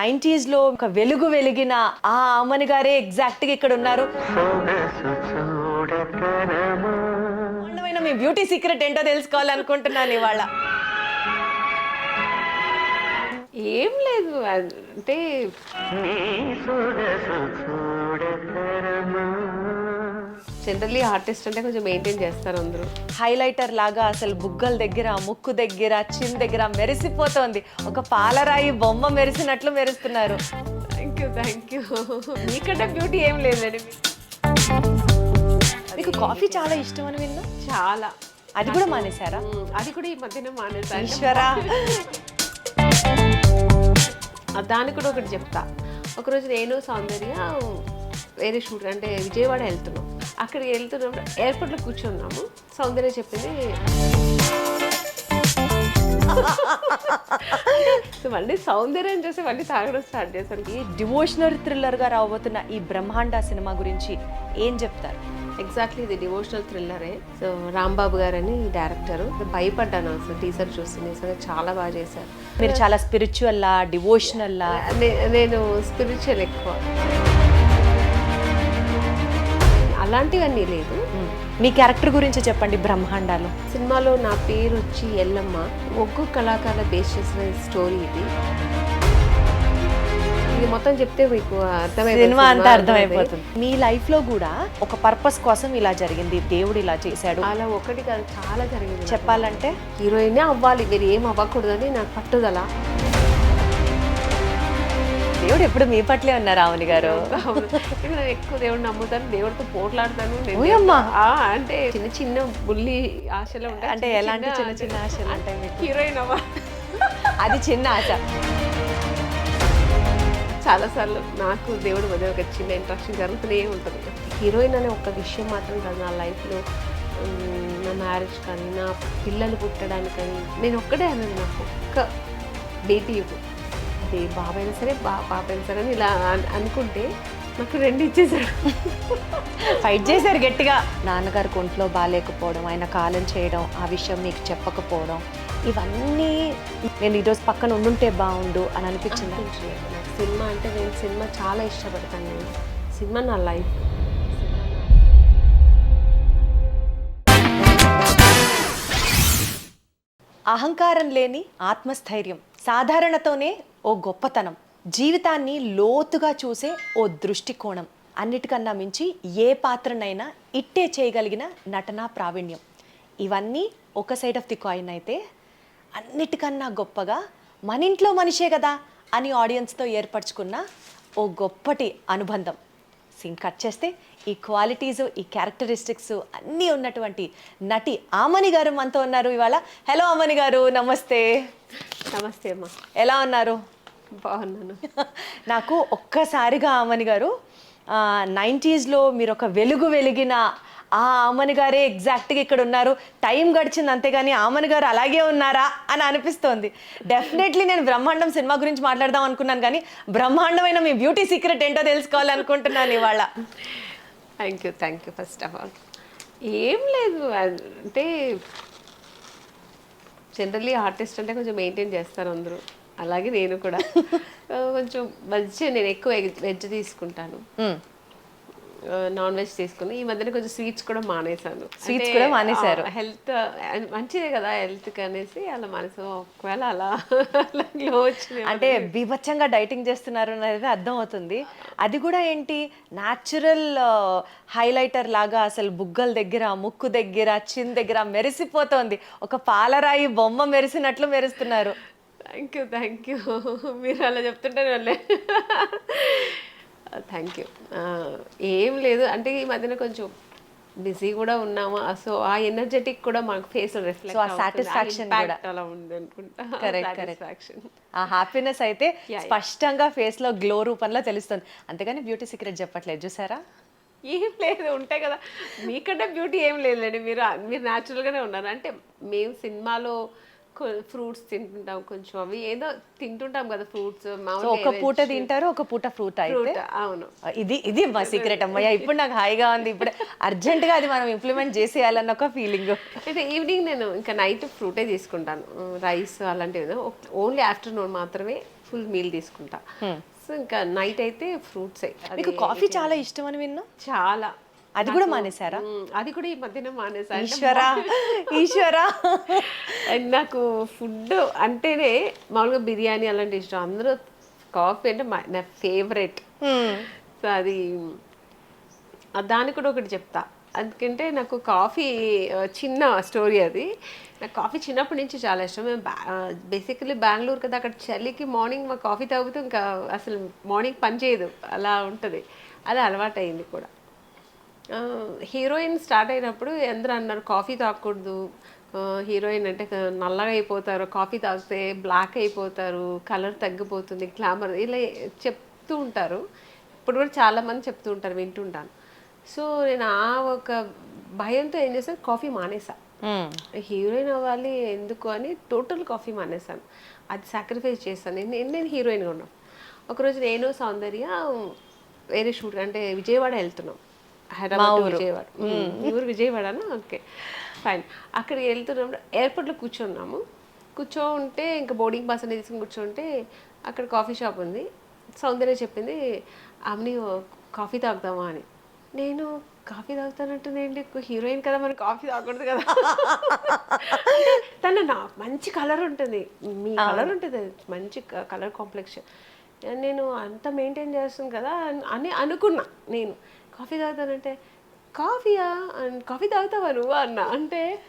నైంటీస్లో ఒక వెలుగు వెలిగిన ఆ అమ్మని గారే ఎగ్జాక్ట్గా ఇక్కడ ఉన్నారు. అందమైన మీ బ్యూటీ సీక్రెట్ ఏంటో తెలుసుకోవాలనుకుంటున్నాను ఇవాళ. ఏం లేదు అంటే జనరల్లీ ఆర్టిస్ట్ అంటే కొంచెం మెయింటైన్ చేస్తారు అందరూ. హైలైటర్ లాగా అసలు బుగ్గల దగ్గర ముక్కు దగ్గర చిన్ దగ్గర మెరిసిపోతోంది. ఒక పాలరాయి బొమ్మ మెరిసినట్లు మెరుస్తున్నారు. థ్యాంక్ యూ థ్యాంక్ యూ మీకంటే బ్యూటీ ఏం లేదండి. మీకు కాఫీ చాలా ఇష్టం అని విన్నా? చాలా. అది కూడా మానేశారా. అది కూడా ఈ మధ్యన మానేసాను ఈశ్వరా. దానికి కూడా ఒకటి చెప్తా. ఒకరోజు నేను సౌందర్య వేరే షూట్ అంటే విజయవాడ వెళ్తున్నాం. అక్కడికి వెళ్తున్నప్పుడు ఎయిర్పోర్ట్లో కూర్చున్నాము. సౌందర్య చెప్పింది సో మళ్ళీ సౌందర్యం చూసి మళ్ళీ తాగడం స్టార్ట్ చేశాను ఈ డివోషనల్ థ్రిల్లర్గా రాబోతున్న ఈ బ్రహ్మాండ సినిమా గురించి ఏం చెప్తారు? ఎగ్జాక్ట్లీ ఇది డివోషనల్ థ్రిల్లరే సో రాంబాబు గారని డైరెక్టర్ భయపడ్డాను అసలు టీజర్ చూసి నిజంగా చాలా బాగా చేశారు. మీరు చాలా స్పిరిచువల్లా డివోషనల్లా నేను స్పిరిచువల్ ఎక్కువ. అలాంటివన్నీ లేదు. మీ క్యారెక్టర్ గురించి చెప్పండి బ్రహ్మాండాలు. సినిమాలో నా పేరు వచ్చి ఎల్లమ్మ. ఒగ్గు కళాకారుల బేస్ చేసిన స్టోరీ ఇది. ఇది మొత్తం చెప్తే మీకు సినిమా అంతా అర్థమైపోతుంది. మీ లైఫ్లో కూడా ఒక పర్పస్ కోసం ఇలా జరిగింది. దేవుడు ఇలా చేశాడు. అలా ఒకటి కాదు చాలా జరిగింది చెప్పాలంటే? హీరోయినే అవ్వాలి. మీరు ఏం అవ్వకూడదని నాకు పట్టుదల. దేవుడు ఎప్పుడు మీ పట్లే ఉన్నారు రావుని గారు? నేను ఎక్కువ దేవుడు నమ్ముతాను దేవుడితో పోట్లాడతాను అంటే చిన్న చిన్న బుల్లి ఆశలు ఉంటాయి అంటే ఎలాంటి చిన్న చిన్న ఆశలు మీకు? హీరోయిన్ అవ్వ. అది చిన్న ఆశ. చాలాసార్లు నాకు దేవుడు మధ్య ఒక చిన్న ఇంట్రాక్షన్ జరుగుతూనే ఉంటుంది. హీరోయిన్ అనే ఒక విషయం మాత్రం కాదు నా లైఫ్లో నా మ్యారేజ్ కానీ నా పిల్లలు పుట్టడానికి కానీ నేను ఒక్కడే అన్నది నాకు ఒక్క బేటీ ఇవ్వు అది బాబు అయినా సరే బా పాప అయినా సరే అని ఇలా అన్- అనుకుంటే నాకు రెండు ఇచ్చేసాడు ఫైట్ చేశారు గట్టిగా. నాన్నగారు ఒంట్లో బాగాలేకపోవడం ఆయన కాలం చేయడం ఆ విషయం మీకు చెప్పకపోవడం ఇవన్నీ నేను ఈరోజు పక్కన ఉండుంటే బాగుండు అని అనిపించింది? అనిపించలేదు. నాకు సినిమా అంటే నేను సినిమా చాలా ఇష్టపడతాను నేను. సినిమా నా లైఫ్. అహంకారం లేని ఆత్మస్థైర్యం. సాధారణతోనే ఓ గొప్పతనం. జీవితాన్ని లోతుగా చూసే ఓ దృష్టికోణం. అన్నిటికన్నా మించి ఏ పాత్రనైనా ఇట్టే చేయగలిగిన నటనా ప్రావీణ్యం. ఇవన్నీ ఒక సైడ్ ఆఫ్ ది కాయిన్ అయితే అన్నిటికన్నా గొప్పగా మన ఇంట్లో మనిషే కదా అని ఆడియన్స్తో ఏర్పరచుకున్న ఓ గొప్పటి అనుబంధం. సీన్ కట్ చేస్తే ఈ క్వాలిటీస్ ఈ క్యారెక్టరిస్టిక్స్ అన్నీ ఉన్నటువంటి నటి ఆమని గారు మనతో ఉన్నారు ఇవాళ. హలో ఆమని గారు. నమస్తే. నమస్తే అమ్మా. ఎలా ఉన్నారు? బాగున్నాను. నాకు ఒక్కసారిగా ఆమని గారు నైంటీస్లో మీరు ఒక వెలుగు వెలిగిన ఆ ఆమని గారే ఎగ్జాక్ట్గా ఇక్కడ ఉన్నారు. టైం గడిచింది అంతేగాని ఆమని గారు అలాగే ఉన్నారా అని అనిపిస్తోంది. డెఫినెట్లీ నేను బ్రహ్మాండం సినిమా గురించి మాట్లాడదాం అనుకున్నాను కానీ బ్రహ్మాండమైన మీ బ్యూటీ సీక్రెట్ ఏంటో తెలుసుకోవాలనుకుంటున్నాను ఇవాళ. Thank you thank you first of all ఏం లేదు అంటే జనరల్లీ ఆర్టిస్ట్ అంటే కొంచెం మెయింటైన్ చేస్తారు అందరూ. అలాగే నేను కూడా. కొంచెం మంచిగా నేను ఎక్కువ వెజ్ తీసుకుంటాను. నాన్ వెజ్ తీసుకుని ఈ మధ్యన కొంచెం స్వీట్స్ కూడా మానేశాను. Sweets కూడా మానేశారు. హెల్త్ మంచిదే కదా హెల్త్ అనేసి అలా మనసు ఒకవేళ అలా అంటే బీభత్సంగా డైటింగ్ చేస్తున్నారు అనేది అర్థం అవుతుంది. అది కూడా ఏంటి? న్యాచురల్ హైలైటర్ లాగా అసలు బుగ్గల దగ్గర ముక్కు దగ్గర చిన్ దగ్గర మెరిసిపోతోంది. ఒక పాలరాయి బొమ్మ మెరిసినట్లు మెరుస్తున్నారు. థ్యాంక్ యూ థ్యాంక్ యూ మీరు అలా చెప్తుంటే వాళ్ళే. థ్యాంక్ యూ ఏం లేదు. అంటే ఈ మధ్యన కొంచెం బిజీ కూడా ఉన్నాము? సో ఆ ఎనర్జెటిక్ కూడా మాకు ఫేస్ రిఫ్లెక్ట్ ఆ కూడా. అలా ఉంది అనుకుంటా. Correct. సాటిస్ఫాక్షన్ ఆ హ్యాపీనెస్ అయితే. స్పష్టంగా face లో గ్లో రూపంలో తెలుస్తుంది. అంతేగాని బ్యూటీ సీక్రెట్ చెప్పట్లేదు. చూసారా? ఏం లేదు. ఉంటాయి కదా. మీకంటే బ్యూటీ ఏం లేదండి మీరు మీరు న్యాచురల్గానే ఉన్నారు. అంటే మేము సినిమాలో ఫ్రూట్స్ తింటుంటాం కొంచెం అవి ఏదో తింటుంటాం కదా ఫ్రూట్స్ ఒక పూట తింటారు ఒక పూట ఫ్రూట్ అయితే? అవును. ఇది ఇది మా సీక్రెట్ అమ్మయ్య. ఇప్పుడు నాకు హాయిగా ఉంది. ఇప్పుడు అర్జెంటుగా అది మనం ఇంప్లిమెంట్ చేసేయాలన్న ఒక ఫీలింగ్. అయితే ఈవినింగ్ నేను ఇంకా నైట్ ఫ్రూటే తీసుకుంటాను. రైస్ అలాంటివి ఓన్లీ ఆఫ్టర్నూన్ మాత్రమే ఫుల్ మీల్ తీసుకుంటా. సో ఇంకా నైట్ అయితే ఫ్రూట్సే. మీకు కాఫీ చాలా ఇష్టం అని విన్నా? చాలా. అది కూడా మానేశారా? అది కూడా ఈ మధ్యన మానేసా ఈశ్వరా ఈశ్వరా. నాకు ఫుడ్ అంటేనే మామూలుగా బిర్యానీ అలాంటి ఇష్టం. అందరూ కాఫీ అంటే మా- నా ఫేవరెట్. సో అది దానికి కూడా ఒకటి చెప్తా. అందుకంటే నాకు కాఫీ చిన్న స్టోరీ అది. నాకు కాఫీ చిన్నప్పటి నుంచి చాలా ఇష్టం. మేము బేసికలీ బెంగళూరు కదా అక్కడ చలికి మార్నింగ్ మా కాఫీ తాగుతూ ఇంకా అసలు మార్నింగ్ పని చేయదు. అలా ఉంటుంది. అది అలవాటు అయింది కూడా. హీరోయిన్ స్టార్ట్ అయినప్పుడు అందరూ అన్నారు కాఫీ తాగకూడదు. హీరోయిన్ అంటే నల్లగా అయిపోతారు కాఫీ తాగితే బ్లాక్ అయిపోతారు కలర్ తగ్గిపోతుంది గ్లామర్ ఇలా చెప్తూ ఉంటారు. ఇప్పుడు కూడా చాలామంది చెప్తూ ఉంటారు వింటుంటాను. సో నేను ఆ ఒక భయంతో ఏం చేశాను కాఫీ మానేసా. హీరోయిన్ అవ్వాలి ఎందుకు అని టోటల్ కాఫీ మానేశాను అది సాక్రిఫైస్ చేశాను. నేను నేను హీరోయిన్గా ఉన్నాను. ఒకరోజు నేను సౌందర్య వేరే షూట్ అంటే విజయవాడ వెళ్తున్నాం. హైదరాబాద్ విజయవాడ. ఊరు విజయవాడనా? ఓకే. ఫైన్. అక్కడికి వెళ్తున్నప్పుడు ఎయిర్పోర్ట్లో కూర్చున్నాము. కూర్చోంటే ఇంకా బోర్డింగ్ పాస్ అనేది తీసుకుని కూర్చోంటే అక్కడ కాఫీ షాప్ ఉంది. సౌందర్య చెప్పింది ఆమెని కాఫీ తాగుదామా? అని. నేను కాఫీ తాగుతానంటేనేంటి హీరోయిన్ కదా మరి కాఫీ తాగకూడదు కదా. తను నా మంచి కలర్ ఉంటుంది. మీ కలర్ ఉంటుంది. మంచి కలర్ కాంప్లెక్షన్ నేను అంత మెయింటైన్ చేస్తాను కదా అని అనుకున్నా నేను. కాఫీ తాగుతానంటే కాఫీయా? అన్- కాఫీ తాగుతావా నువ్వు? అన్న. అంటే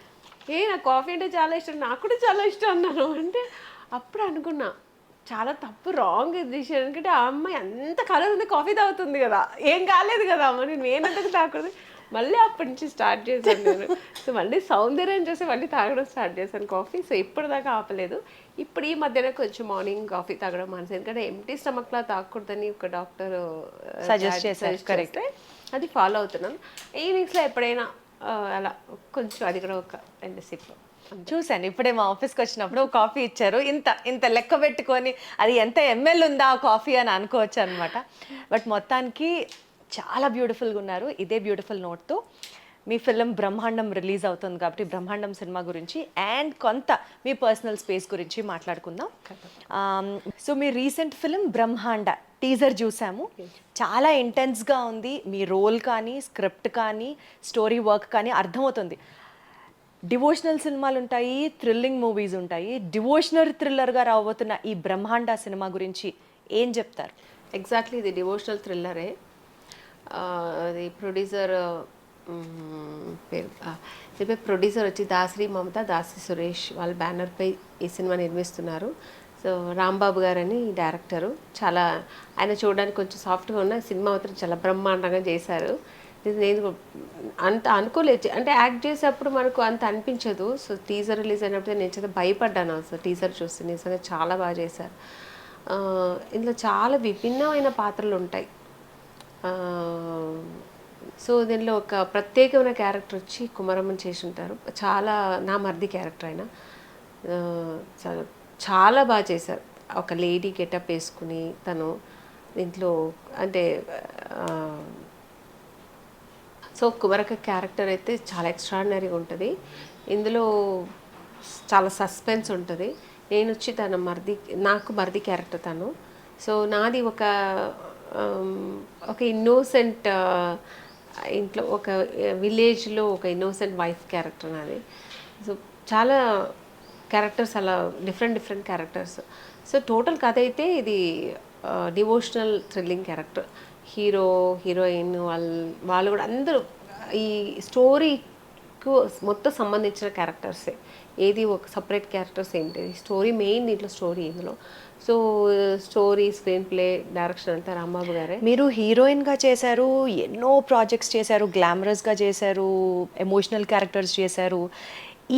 ఏ నాకు కాఫీ అంటే చాలా ఇష్టం నాకు కూడా చాలా ఇష్టం అన్నాను. అంటే అప్పుడు అనుకున్నా చాలా తప్పు రాంగ్ డిసిషన్. ఎందుకంటే ఆ అమ్మాయి అంత కలర్ ఉంది కాఫీ తాగుతుంది కదా. ఏం కాలేదు కదా మరి నేనంతకు తాగకూడదు? మళ్ళీ అప్పటి నుంచి స్టార్ట్ చేశాను నేను. సో మళ్ళీ సౌందర్యం చూసి మళ్ళీ తాగడం స్టార్ట్ చేశాను కాఫీ. సో ఇప్పటిదాకా ఆపలేదు. ఇప్పుడు ఈ మధ్యన కొంచెం మార్నింగ్ కాఫీ తాగడం మనసు ఎందుకంటే ఎంటీ స్టమక్లా తాగకూడదని ఒక డాక్టర్ Suggest చేశారు, correct. అది ఫాలో అవుతున్నాను. ఈవినింగ్స్లో ఎప్పుడైనా అలా కొంచెం అది కూడా ఒక రెండు సిప్ చూశాను. ఇప్పుడే మా ఆఫీస్కి వచ్చినప్పుడు ఒక కాఫీ ఇచ్చారు. ఇంత ఇంత లెక్క పెట్టుకొని అది ఎంత ఎంఎల్ ఉందా ఆ కాఫీ అని అనుకోవచ్చు అనమాట బట్ మొత్తానికి చాలా బ్యూటిఫుల్గా ఉన్నారు. ఇదే బ్యూటిఫుల్ నోట్తో మీ ఫిలిం బ్రహ్మాండం రిలీజ్ అవుతుంది కాబట్టి బ్రహ్మాండం సినిమా గురించి అండ్ కొంత మీ పర్సనల్ స్పేస్ గురించి మాట్లాడుకుందాం. సో మీ రీసెంట్ ఫిలిం బ్రహ్మాండ టీజర్ చూసాము. చాలా ఇంటెన్స్గా ఉంది. మీ రోల్ కానీ స్క్రిప్ట్ కానీ స్టోరీ వర్క్ కానీ అర్థమవుతుంది. డివోషనల్ సినిమాలు ఉంటాయి థ్రిల్లింగ్ మూవీస్ ఉంటాయి. డివోషనల్ థ్రిల్లర్గా రాబోతున్న ఈ బ్రహ్మాండ సినిమా గురించి ఏం చెప్తారు? ఎగ్జాక్ట్లీ ఇది డివోషనల్ థ్రిల్లరే అది ప్రొడ్యూసర్ పేరు. ఆ, ప్రొడ్యూసర్ వచ్చి దాసరి మమత దాసి సురేష్ వాళ్ళ బ్యానర్పై ఈ సినిమా నిర్మిస్తున్నారు. సో రాంబాబు గారని డైరెక్టరు చాలా ఆయన చూడడానికి కొంచెం సాఫ్ట్గా ఉన్న సినిమా మాత్రం చాలా బ్రహ్మాండంగా చేశారు. నేను అంత అనుకోలేదు. అంటే యాక్ట్ చేసేటప్పుడు మనకు అంత అనిపించదు. సో టీజర్ రిలీజ్ అయినప్పుడు నేను చాలా భయపడ్డాను. అసలు టీజర్ చూస్తే నిజంగా చాలా బాగా చేశారు. ఇందులో చాలా విభిన్నమైన పాత్రలు ఉంటాయి. సో దీనిలో ఒక ప్రత్యేకమైన క్యారెక్టర్ వచ్చి కుమారమ్మని చేసి ఉంటారు. చాలా నా మర్ది క్యారెక్టర్ ఆయన చాలా చాలా బాగా చేశారు. ఒక లేడీ గెటప్ వేసుకుని తను దీంట్లో అంటే సో కుమరక క్యారెక్టర్ అయితే చాలా ఎక్స్ట్రాడినరీగా ఉంటుంది. ఇందులో చాలా సస్పెన్స్ ఉంటుంది. నేను వచ్చి తన మరిది నాకు మరిది క్యారెక్టర్ తను. సో నాది ఒక ఒక ఇన్నోసెంట్ ఇంట్లో ఒక విలేజ్లో ఒక ఇన్నోసెంట్ వైఫ్ క్యారెక్టర్ నాది. సో చాలా క్యారెక్టర్స్ అలా different different characters so total కథ అయితే ఇది devotional thrilling character hero heroine వాళ్ళు వాళ్ళు కూడా అందరూ ఈ స్టోరీ స్టోరీకు మొత్తం సంబంధించిన క్యారెక్టర్సే. ఏది ఒక సపరేట్ క్యారెక్టర్స్ ఏంటి? స్టోరీ మెయిన్ దీంట్లో స్టోరీ ఇందులో. So story screenplay direction అంతా రాంబాబు గారే. మీరు హీరోయిన్గా చేశారు ఎన్నో ప్రాజెక్ట్స్ చేశారు గ్లామరస్గా చేశారు ఎమోషనల్ క్యారెక్టర్స్ చేశారు.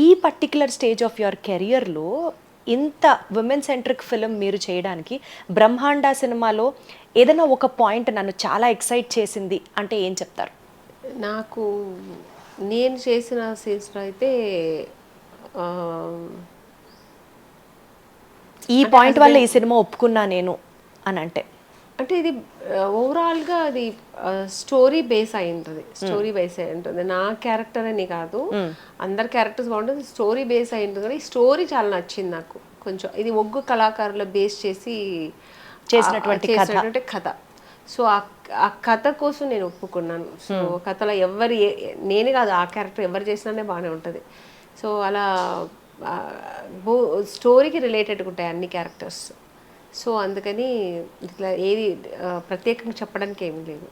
ఈ పర్టికులర్ స్టేజ్ ఆఫ్ యువర్ కెరియర్లో ఇంత ఉమెన్ సెంట్రిక్ ఫిలిం మీరు చేయడానికి బ్రహ్మాండ సినిమాలో ఏదైనా ఒక పాయింట్ నన్ను చాలా ఎక్సైట్ చేసింది అంటే ఏం చెప్తారు? నాకు నేను చేసిన సీన్స్లో అయితే ఈ పాయింట్ వల్ల ఈ సినిమా ఒప్పుకున్నా నేను అని అంటే. అంటే ఇది ఓవరాల్గా అది స్టోరీ బేస్ అయి ఉంటుంది. స్టోరీ బేస్ అయి ఉంటుంది. నా క్యారెక్టర్ అని కాదు. అందరి క్యారెక్టర్స్ బాగుంటుంది. స్టోరీ బేస్ అయి ఉంటుంది. కానీ స్టోరీ చాలా నచ్చింది నాకు. కొంచెం ఇది ఒగ్గు కళాకారుల బేస్ చేసి చేసినటువంటి కథ. సో ఆ కథ కోసం నేను ఒప్పుకున్నాను. సో కథలో ఎవరు నేనే కాదు ఆ క్యారెక్టర్ ఎవరు చేసినానే బాగానే ఉంటుంది. సో అలా స్టోరీకి రిలేటెడ్గా ఉంటాయి అన్ని క్యారెక్టర్స్. సో అందుకని ఇట్లా ఏది ప్రత్యేకంగా చెప్పడానికి ఏమీ లేదు.